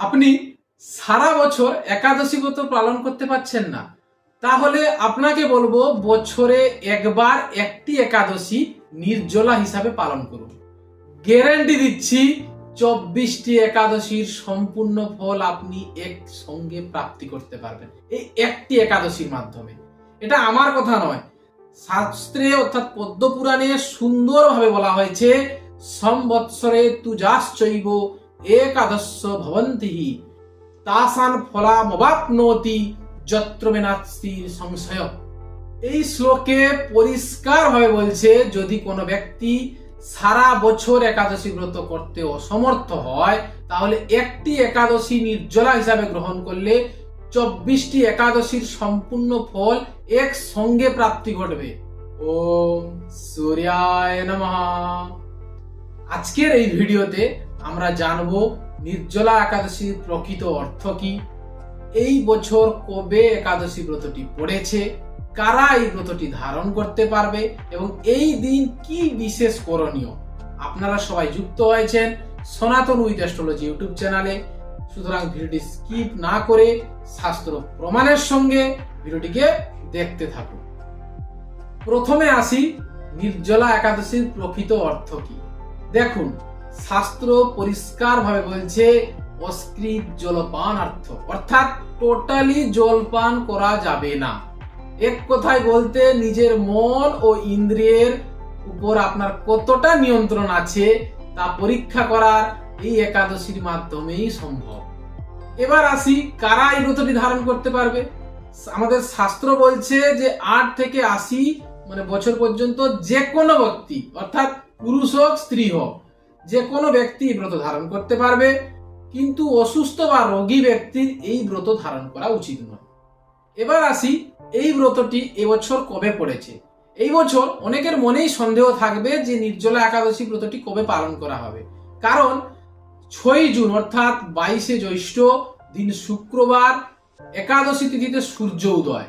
আপনি সারা বছর একাদশী ব্রত পালন করতে পারছেন না। তাহলে আপনাকে বলব, বছরে একবার একটি একাদশী নির্জলা হিসাবে পালন করুন। গ্যারান্টি দিচ্ছি, চব্বিশটি একাদশীর সম্পূর্ণ ফল আপনি একসঙ্গে প্রাপ্তি করতে পারবেন। এই একটি একাদশীর মাধ্যমে। এটা আমার কথা নয়। শাস্ত্রে অর্থাৎ পদ্ম পুরাণে সুন্দরভাবে বলা হয়েছে সম্বৎসরে তুজাশ্চৈব একাদশ ভবন্তি তাসান ফলামবাপ্নোতি যত্র মেনাস্তি সংশয় এই শ্লোকে পরিষ্কারভাবে বলছে, যদি কোনো ব্যক্তি সারা বছর একাদশী ব্রত করতে অসমর্থ হয়, তাহলে একটি একাদশী নির্জলা হিসাবে গ্রহণ করলে চব্বিশটি একাদশীর সম্পূর্ণ ফল একসঙ্গে প্রাপ্তি ঘটবে। ওম সূর্যায় নমঃ। আজকের এই ভিডিওতে আমরা জানব নির্জলা একাদশীর প্রকৃত অর্থ কি? এই বছর কবে একাদশী ব্রতটি পড়েছে? কারা এই ব্রতটি ধারণ করতে পারবে? এবং এই দিন কি বিশেষ করণীয়? আপনারা সবাই যুক্ত হয়েছেন সনাতন উইথ অ্যাস্ট্রোলজি ইউটিউব চ্যানেলে। সুতরাং ভিডিওটি স্কিপ না করে শাস্ত্র প্রমাণের সঙ্গে ভিডিওটিকে দেখতে থাকুন। প্রথমে আসি, নির্জলা একাদশীর প্রকৃত অর্থ কি? দেখুন শাস্ত্র পরিষ্কারভাবে বলছে, অস্কৃত জলপান অর্থ অর্থাৎ টোটালি জলপান করা যাবে না। এক কথায় বলতে, নিজের মন ও ইন্দ্রিয়ের উপর আপনার কতটা নিয়ন্ত্রণ আছে, তা পরীক্ষা করার এই একাদশীর মাধ্যমেই সম্ভব। এবার আসি, কারা এই ব্রতটি ধারণ করতে পারবে? আমাদের শাস্ত্র বলছে যে, আট থেকে আশি মানে বছর পর্যন্ত যে কোনো ব্যক্তি অর্থাৎ পুরুষ হোক, স্ত্রী হোক যে কোনো ব্যক্তি ব্রত ধারণ করতে পারবে, কিন্তু অসুস্থ বা রোগী ব্যক্তির এই ব্রত ধারণ করা উচিত নয়। এবার আসি, এই ব্রতটি এবছর কবে পড়েছে? এই বছর অনেকের মনেই সন্দেহ থাকবে যে নির্জলা একাদশী ব্রতটি কবে পালন করা হবে। কারণ ছয় জুন অর্থাৎ বাইশে জ্যৈষ্ঠ দিন শুক্রবার, একাদশী তিথিতে সূর্য উদয়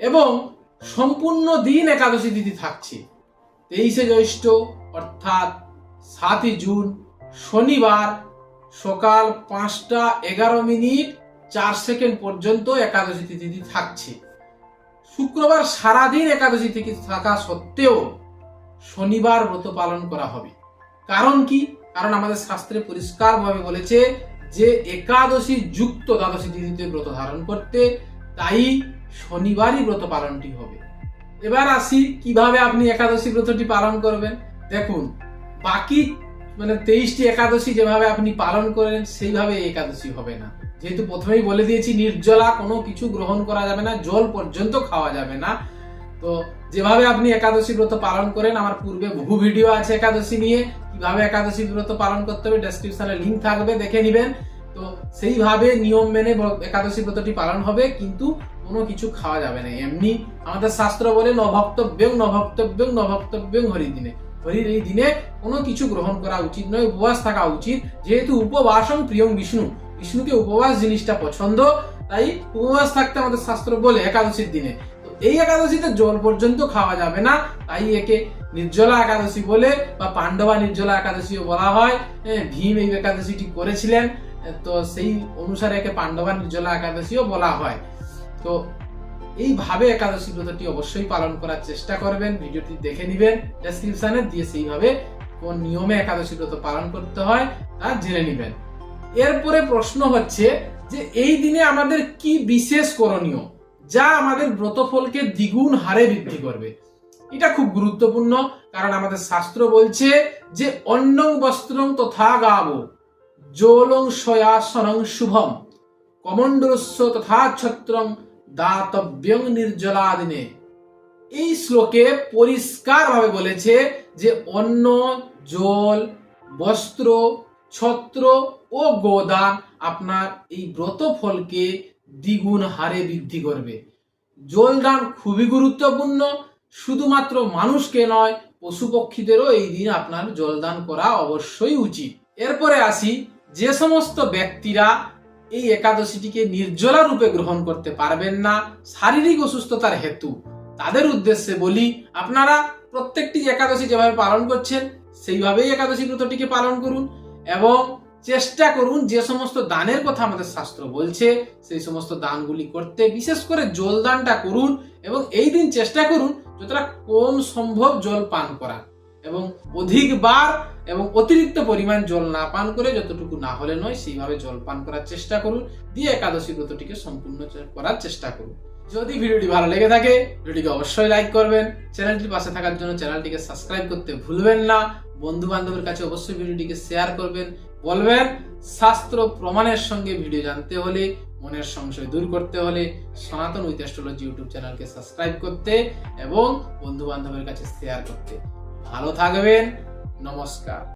এবং সম্পূর্ণ দিন একাদশী তিথি থাকছে। তেইশে জ্যৈষ্ঠ অর্থাৎ সাতই জুন, শনিবার, সকাল পাঁচটা এগারো মিনিট, চার সেকেন্ড পর্যন্ত একাদশী তিথি থাকছে। শুক্রবার সারাদিন একাদশী তিথি থাকা সত্ত্বেও শনিবার ব্রত পালন করা হবে। কারণ কি? কারণ আমাদের শাস্ত্রে পরিষ্কারভাবে বলেছে যে একাদশী যুক্ত দ্বাদশী তিথিতে ব্রত ধারণ করতে, তাই শনিবারই ব্রত পালনটি হবে। এবার আসি কীভাবে আপনি একাদশী ব্রতটি পালন করবেন। দেখুন বাকি মানে তেইশটি একাদশী যেভাবে আপনি পালন করেন, সেইভাবে একাদশী হবে না। যেহেতু প্রথমেই বলে দিয়েছি, নির্জলা কোনো কিছু গ্রহণ করা যাবে না, জল পর্যন্ত খাওয়া যাবে না। তো যেভাবে আপনি একাদশী ব্রত পালন করেন, আমার পূর্বে বহু ভিডিও আছে একাদশী নিয়ে, কীভাবে একাদশী ব্রত পালন করতে হবে ডেসক্রিপশনে লিঙ্ক থাকবে, দেখে নেবেন। তো সেইভাবে নিয়ম মেনে একাদশী ব্রতটি পালন হবে, কিন্তু কোনো কিছু খাওয়া যাবে না। এমনি আমাদের শাস্ত্র বলে, নভক্তব্যং নভক্তব্যং নভক্তব্যং হরিদিনে। হরির এই দিনে কোনো কিছু গ্রহণ করা উচিত নয় উপবাস থাকা উচিত। যেহেতু উপবাসং প্রিয়ং বিষ্ণু। বিষ্ণুকে উপবাস জিনিসটা পছন্দ তাই উপবাস থাকতে আমাদের শাস্ত্র বলে একাদশীর দিনে। তো এই একাদশীতে জল পর্যন্ত খাওয়া যাবে না তাই একে নির্জলা একাদশী বলে বা পাণ্ডবা নির্জলা একাদশীও বলা হয়। হ্যাঁ, ভীম এই একাদশীটি করেছিলেন তো সেই অনুসারে একে পাণ্ডবা নির্জলা একাদশীও বলা হয়। তো এইভাবে একাদশী ব্রতটি অবশ্যই পালন করার চেষ্টা করবেন। ভিডিওটি দেখে নেবেন। ডেসক্রিপশনে দিয়ে সেইভাবে কোন নিয়মে একাদশী ব্রত পালন করতে হয় তা জেনে নেবেন। এরপরে প্রশ্ন হচ্ছে যে এই দিনে আমাদের কি বিশেষ করণীয় যা আমাদের ব্রতফলকে দ্বিগুণ হারে বৃদ্ধি করবে? এটা খুব গুরুত্বপূর্ণ কারণ আমাদের শাস্ত্র বলছে যে অন্নং বস্ত্রং তথা গাব, জোলং শয়াসনং শুভম, কমণ্ডলস্য তথা ছত্রং দাতব্যং নির্জলা দিনে এই শ্লোকে পরিষ্কারভাবে বলেছে যে অন্ন, জল, বস্ত্র, ছত্র ও গোদান আপনার এই ব্রত ফলকে দ্বিগুণ হারে বৃদ্ধি করবে। জলদান খুবই গুরুত্বপূর্ণ, শুধুমাত্র মানুষকে নয় পশু পক্ষীদেরও এই দিন আপনার জলদান করা অবশ্যই উচিত। এরপরে আসি, যে সমস্ত ব্যক্তিরা এই একাদশীটিকে নির্জলা রূপে গ্রহণ করতে পারবেন না শারীরিক অসুস্থতার হেতু। তাদের উদ্দেশ্যে বলি, আপনারা প্রত্যেকটি একাদশী যেভাবে পালন করছেন, সেইভাবেই একাদশী ব্রতটিকে পালন করুন এবং চেষ্টা করুন যে সমস্ত দানের কথা আমাদের শাস্ত্র বলছে, সেই সমস্ত দানগুলি করতে, বিশেষ করে জল দানটা করুন এবং এই দিন চেষ্টা করুন যতটা কম সম্ভব জল পান করা। এবং অধিকবার এবং অতিরিক্ত পরিমাণ জল না পান করে যতটুকু না হলে নয়, সেইভাবে জল পান করার চেষ্টা করুন। দিয়ে একাদশী ব্রতটিকে সম্পূর্ণ করার চেষ্টা করুন। যদি ভিডিওটি ভালো লেগে থাকে, ভিডিওটিকে অবশ্যই লাইক করবেন। চ্যানেলটির পাশে থাকার জন্য চ্যানেলটিকে সাবস্ক্রাইব করতে ভুলবেন না। বন্ধু বান্ধবের কাছে অবশ্যই ভিডিওটিকে শেয়ার করবেন। বলবেন, শাস্ত্র প্রমাণের সঙ্গে ভিডিও জানতে হলে, মনের সংশয় দূর করতে হলে সনাতন উইথ অ্যাস্ট্রোলজি ইউটিউব চ্যানেলকে সাবস্ক্রাইব করতে এবং বন্ধু বান্ধবের কাছে শেয়ার করতে। ভালো থাকবেন নমস্কার